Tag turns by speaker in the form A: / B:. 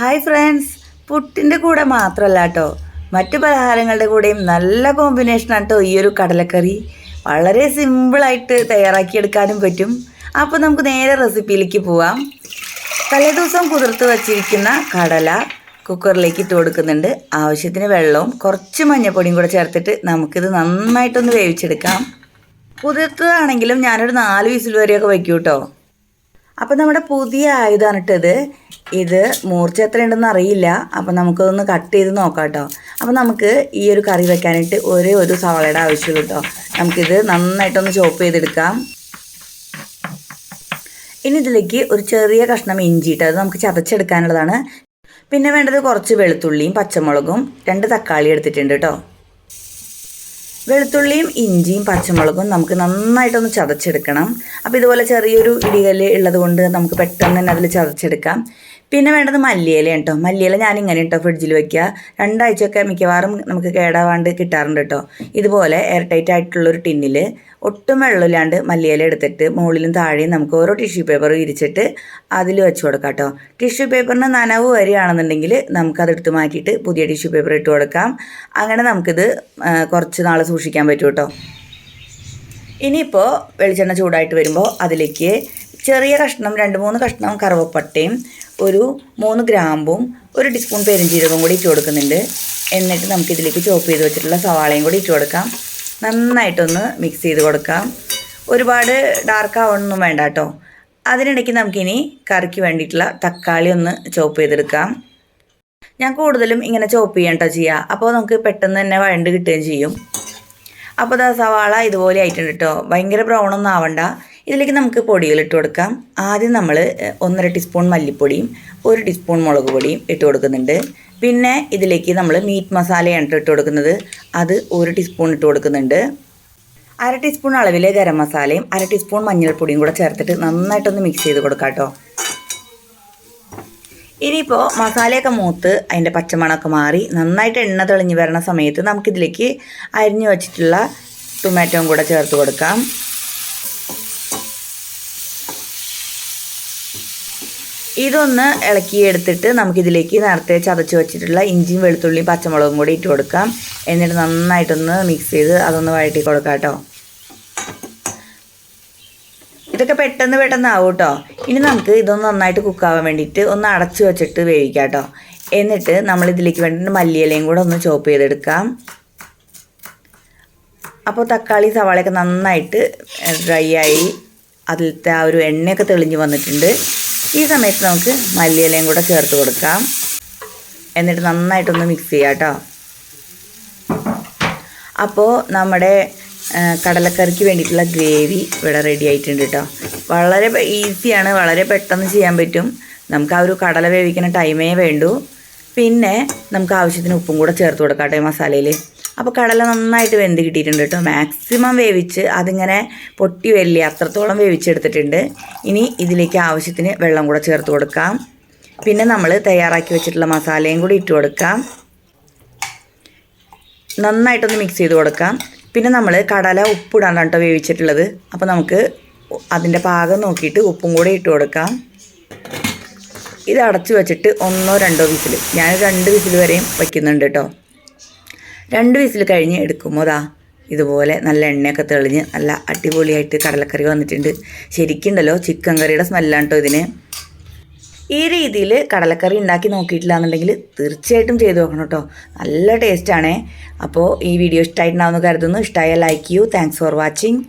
A: Hi friends പുട്ടിന്റെ കൂടെ മാത്രമല്ല കേട്ടോ മറ്റു പലഹാരങ്ങളുടെ കൂടെയും നല്ല കോമ്പിനേഷനാണ് കേട്ടോ ഈ ഒരു കടലക്കറി. വളരെ സിമ്പിളായിട്ട് തയ്യാറാക്കിയെടുക്കാനും പറ്റും. അപ്പോൾ നമുക്ക് നേരെ റെസിപ്പിയിലേക്ക് പോവാം. തലേദിവസം കുതിർത്ത് വച്ചിരിക്കുന്ന കടല കുക്കറിലേക്ക് ഇട്ട് കൊടുക്കുന്നുണ്ട്. ആവശ്യത്തിന് വെള്ളവും കുറച്ച് മഞ്ഞൾപ്പൊടിയും കൂടെ ചേർത്തിട്ട് നമുക്കിത് നന്നായിട്ടൊന്ന് വേവിച്ചെടുക്കാം. കുതിർത്തതാണെങ്കിലും ഞാനൊരു നാല് വിസിൽ വരെയൊക്കെ വയ്ക്കും കേട്ടോ അപ്പം നമ്മുടെ പുതിയ ആയുധമാണ് ഇട്ടത്. ഇത് മൂർച്ച എത്ര ഉണ്ടെന്ന് അറിയില്ല. അപ്പം നമുക്കതൊന്ന് കട്ട് ചെയ്ത് നോക്കാം കേട്ടോ. അപ്പം നമുക്ക് ഈ ഒരു കറി വെക്കാനായിട്ട് ഒരേ ഒരു സവാളയുടെ ആവശ്യമുള്ളൂ കേട്ടോ. നമുക്കിത് നന്നായിട്ടൊന്ന് ചോപ്പ് ചെയ്തെടുക്കാം. ഇനി ഇതിലേക്ക് ഒരു ചെറിയ കഷ്ണം ഇഞ്ചി ഇട്ട് അത് നമുക്ക് ചതച്ചെടുക്കാനുള്ളതാണ്. പിന്നെ വേണ്ടത് കുറച്ച് വെളുത്തുള്ളിയും പച്ചമുളകും രണ്ട് തക്കാളി എടുത്തിട്ടുണ്ട് കേട്ടോ. വെളുത്തുള്ളിയും ഇഞ്ചിയും പച്ചമുളകും നമുക്ക് നന്നായിട്ടൊന്ന് ചതച്ചെടുക്കണം. അപ്പോൾ ഇതുപോലെ ചെറിയൊരു ഇടികല്ല് ഉള്ളത് കൊണ്ട് നമുക്ക് പെട്ടെന്ന് തന്നെ അതിൽ ചതച്ചെടുക്കാം. പിന്നെ വേണ്ടത് മല്ലിയില കേട്ടോ മല്ലിയില ഇങ്ങനെ കേട്ടോ ഫ്രിഡ്ജിൽ വെക്കുക രണ്ടാഴ്ചയൊക്കെ മിക്കവാറും നമുക്ക് കേടാവാണ്ട് കിട്ടാറുണ്ട് കേട്ടോ ഇതുപോലെ എയർ ടൈറ്റ് ആയിട്ടുള്ള ഒരു ടിന്നിൽ ഒട്ടും വെള്ളമില്ലാണ്ട് മല്ലിയില എടുത്തിട്ട് മുകളിലും താഴെയും നമുക്ക് ഓരോ ടിഷ്യൂ പേപ്പർ വിരിച്ചിട്ട് അതിൽ വെച്ച് കൊടുക്കാം കേട്ടോ ടിഷ്യൂ പേപ്പറിന് നനവ് വരികയാണെന്നുണ്ടെങ്കിൽ നമുക്കതെടുത്ത് മാറ്റിയിട്ട് പുതിയ ടിഷ്യൂ പേപ്പർ ഇട്ട് കൊടുക്കാം. അങ്ങനെ നമുക്കിത് കുറച്ച് നാൾ സൂക്ഷിക്കാൻ പറ്റും കേട്ടോ ഇനിയിപ്പോൾ വെളിച്ചെണ്ണ ചൂടായിട്ട് വരുമ്പോൾ അതിലേക്ക് ചെറിയ കഷ്ണം രണ്ട് മൂന്ന് കഷ്ണം കറുവപ്പട്ടയും ഒരു മൂന്ന് ഗ്രാമ്പും ഒരു ടീസ്പൂൺ പെരുംജീരകവും കൂടി ഇട്ട് കൊടുക്കുന്നുണ്ട്. എന്നിട്ട് നമുക്ക് ഇതിലേക്ക് ചോപ്പ് ചെയ്ത് വെച്ചിട്ടുള്ള സവാളയും കൂടി ഇട്ട് കൊടുക്കാം. നന്നായിട്ടൊന്ന് മിക്സ് ചെയ്ത് കൊടുക്കാം. ഒരുപാട് ഡാർക്ക് ആവണമൊന്നും വേണ്ട കേട്ടോ. അതിനിടയ്ക്ക് നമുക്കിനി കറിക്ക് വേണ്ടിയിട്ടുള്ള തക്കാളി ഒന്ന് ചോപ്പ് ചെയ്തെടുക്കാം. ഞാൻ കൂടുതലും ഇങ്ങനെ ചോപ്പ് ചെയ്യാം കേട്ടോ ചെയ്യുക അപ്പോൾ നമുക്ക് പെട്ടെന്ന് തന്നെ വഴണ്ട് കിട്ടുകയും ചെയ്യും. അപ്പോൾ ദാ സവാള ഇതുപോലെ ആയിട്ടുണ്ട് കേട്ടോ ഭയങ്കര ബ്രൗണൊന്നും ആവണ്ട. ഇതിലേക്ക് നമുക്ക് പൊടികൾ ഇട്ട് കൊടുക്കാം. ആദ്യം നമ്മൾ ഒന്നര ടീസ്പൂൺ മല്ലിപ്പൊടിയും ഒരു ടീസ്പൂൺ മുളക് പൊടിയും ഇട്ട് കൊടുക്കുന്നുണ്ട്. പിന്നെ ഇതിലേക്ക് നമ്മൾ മീറ്റ് മസാലയാണ് ട്ടോ ഇട്ട് കൊടുക്കുന്നത്. അത് ഒരു ടീസ്പൂൺ ഇട്ട് കൊടുക്കുന്നുണ്ട്. അര ടീസ്പൂൺ അളവിൽ ഗരം മസാലയും അര ടീസ്പൂൺ മഞ്ഞൾപ്പൊടിയും കൂടെ ചേർത്തിട്ട് നന്നായിട്ടൊന്ന് മിക്സ് ചെയ്ത് കൊടുക്കാം കേട്ടോ. ഇനിയിപ്പോൾ മസാലയൊക്കെ മൂത്ത് അതിന്റെ പച്ചമണമൊക്കെ മാറി നന്നായിട്ട് എണ്ണ തെളിഞ്ഞ് വരണ സമയത്ത് നമുക്കിതിലേക്ക് അരിഞ്ഞു വച്ചിട്ടുള്ള ടൊമാറ്റോയും കൂടെ ചേർത്ത് കൊടുക്കാം. ഇതൊന്ന് ഇളക്കി എടുത്തിട്ട് നമുക്കിതിലേക്ക് നേരത്തെ ചതച്ച് വെച്ചിട്ടുള്ള ഇഞ്ചിയും വെളുത്തുള്ളിയും പച്ചമുളകും കൂടി ഇട്ട് കൊടുക്കാം. എന്നിട്ട് നന്നായിട്ടൊന്ന് മിക്സ് ചെയ്ത് അതൊന്ന് വഴറ്റി കൊടുക്കാം കേട്ടോ. ഇതൊക്കെ പെട്ടെന്ന് പെട്ടെന്ന് ആവും കേട്ടോ. ഇനി നമുക്ക് ഇതൊന്ന് നന്നായിട്ട് കുക്കാവാൻ വേണ്ടിയിട്ട് ഒന്ന് അടച്ചു വെച്ചിട്ട് വേവിക്കാം കേട്ടോ. എന്നിട്ട് നമ്മൾ ഇതിലേക്ക് വേണ്ടിയിട്ട് മല്ലിയിലയും കൂടെ ഒന്ന് ചോപ്പ് ചെയ്തെടുക്കാം. അപ്പോൾ തക്കാളി സവാളയൊക്കെ നന്നായിട്ട് ഡ്രൈ ആയി. അതിലത്തെ ആ ഒരു എണ്ണയൊക്കെ തെളിഞ്ഞ് വന്നിട്ടുണ്ട്. ഈ സമയത്ത് നമുക്ക് മല്ലിയിലയും കൂടെ ചേർത്ത് കൊടുക്കാം. എന്നിട്ട് നന്നായിട്ടൊന്ന് മിക്സ് ചെയ്യാം കേട്ടോ. അപ്പോൾ നമ്മുടെ കടലക്കറിക്ക് വേണ്ടിയിട്ടുള്ള ഗ്രേവി ഇവിടെ റെഡി ആയിട്ടുണ്ട് കേട്ടോ. വളരെ ഈസിയാണ് വളരെ പെട്ടെന്ന് ചെയ്യാൻ പറ്റും. നമുക്ക് ആ ഒരു കടല വേവിക്കുന്ന ടൈമേ വേണ്ടൂ. പിന്നെ നമുക്ക് ആവശ്യത്തിന് ഉപ്പും കൂടെ ചേർത്ത് കൊടുക്കാം കേട്ടോ ഈ മസാലയിൽ അപ്പോൾ കടല നന്നായിട്ട് വെന്ത് കിട്ടിയിട്ടുണ്ട് കേട്ടോ. മാക്സിമം വേവിച്ച് അതിങ്ങനെ പൊട്ടി വരില്ല അത്രത്തോളം വേവിച്ചെടുത്തിട്ടുണ്ട്. ഇനി ഇതിലേക്ക് ആവശ്യത്തിന് വെള്ളം കൂടെ ചേർത്ത് കൊടുക്കാം. പിന്നെ നമ്മൾ തയ്യാറാക്കി വെച്ചിട്ടുള്ള മസാലയും കൂടി ഇട്ട് കൊടുക്കാം. നന്നായിട്ടൊന്ന് മിക്സ് ചെയ്ത് കൊടുക്കാം. പിന്നെ നമ്മൾ കടല ഉപ്പിടാണ് കേട്ടോ വേവിച്ചിട്ടുള്ളത്? അപ്പോൾ നമുക്ക് അതിന്റെ പാകം നോക്കിയിട്ട് ഉപ്പും കൂടെ ഇട്ട് കൊടുക്കാം. ഇത് അടച്ചു വെച്ചിട്ട് ഒന്നോ രണ്ടോ വിസിൽ ഞാൻ രണ്ട് വിസിൽ വരെയും വയ്ക്കുന്നുണ്ട് കേട്ടോ. രണ്ട് വിസിൽ കഴിഞ്ഞ് എടുക്കുമ്പോൾ ഇതുപോലെ നല്ല എണ്ണയൊക്കെ തെളിഞ്ഞ് നല്ല അടിപൊളിയായിട്ട് കടലക്കറി വന്നിട്ടുണ്ട്. ശരിക്കുണ്ടല്ലോ ചിക്കൻ കറിയുടെ സ്മെല്ലാണ് കേട്ടോ ഇതിന്. ഈ രീതിയിൽ കടലക്കറി ഉണ്ടാക്കി നോക്കിയിട്ടില്ല എന്നുണ്ടെങ്കിൽ തീർച്ചയായിട്ടും ചെയ്ത് നോക്കണം കേട്ടോ. നല്ല ടേസ്റ്റാണേ അപ്പോൾ ഈ വീഡിയോ ഇഷ്ടമായിട്ടുണ്ടാവുമെന്ന് കരുതുന്നു. ഇഷ്ടമായ like you thanks for watching